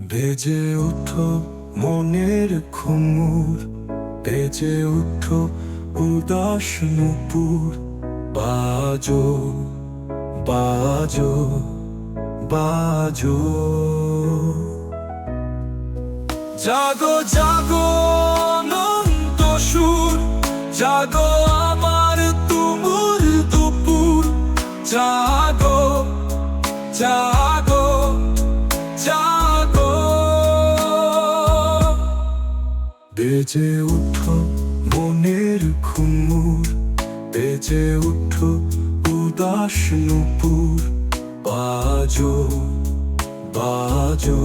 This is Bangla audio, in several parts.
বেজে উঠো মনের খুমুর বেজে উঠো উদাস নুপুর। বাজো বাজো বাজো। জাগো জাগো অনন্ত সুর, জাগো আমার তুমুল দুপুর। জাগো জাগো। বেজে উঠো মনের খুমুর বেজে উঠো উদাস নুপুর। বাজো বাজো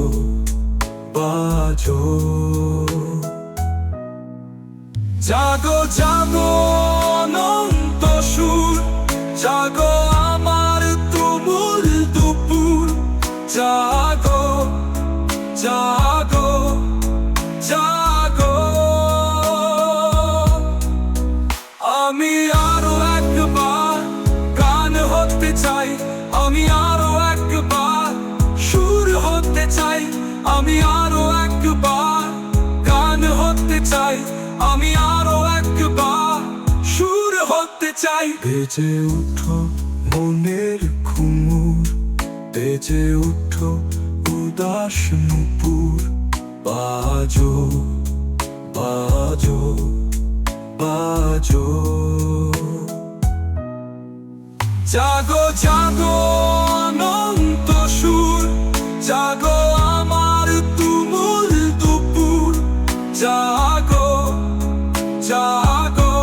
বাজো। জাগো জাগো। আমি আরও একবার গান হতে চাই, আমি আরও একবার সুর হতে চাই, আমি আরও একবার গান হতে চাই, আমি আরও একবার সুর হতে চাই। বেজে উঠো মনের খুমুর বেজে উঠো উদাস নুপুর, বাজো বাজো। বাজো। জাগো জাগো অনন্ত সুর, জাগো আমার তুমুল দুপুর। জাগো জাগো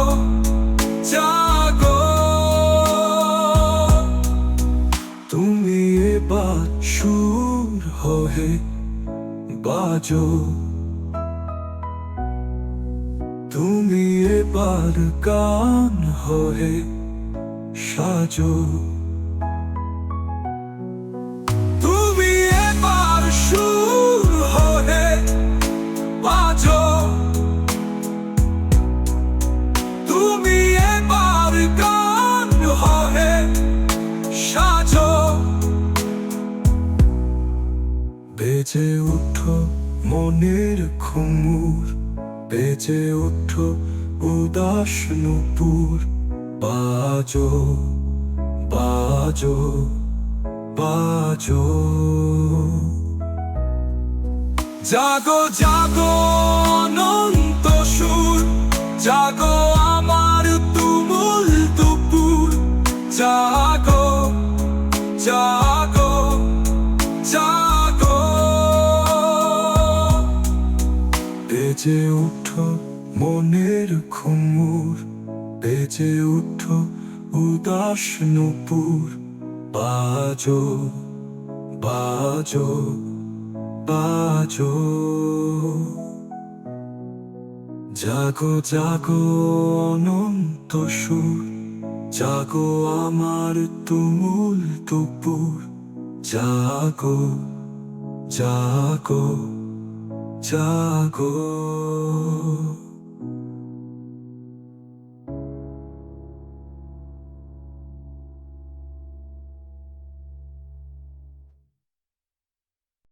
জাগো। তুমি এবার সুর হয়ে বাজো। এবার গান হয়ে সাজো। তুমি এবার সুর হয়ে বাজো। তুমি এবার গান হয়ে সাজো। বেজে উঠো মনের খুমুর বেজে উঠো উদাস নুপুর, বাজো বাজো বাজো। জাগো জাগো অনন্ত সুর, জাগো আমার তুমুল দুপুর। জাগো জাগো জাগো। বেজে উঠো মনের খুমুর বেজে উঠো উদাস নুপুর। বাজো বাজো বাজো। জাগো জাগো অনন্ত সুর, জাগো আমার তুমুল দুপুর। জাগো জাগো জাগো।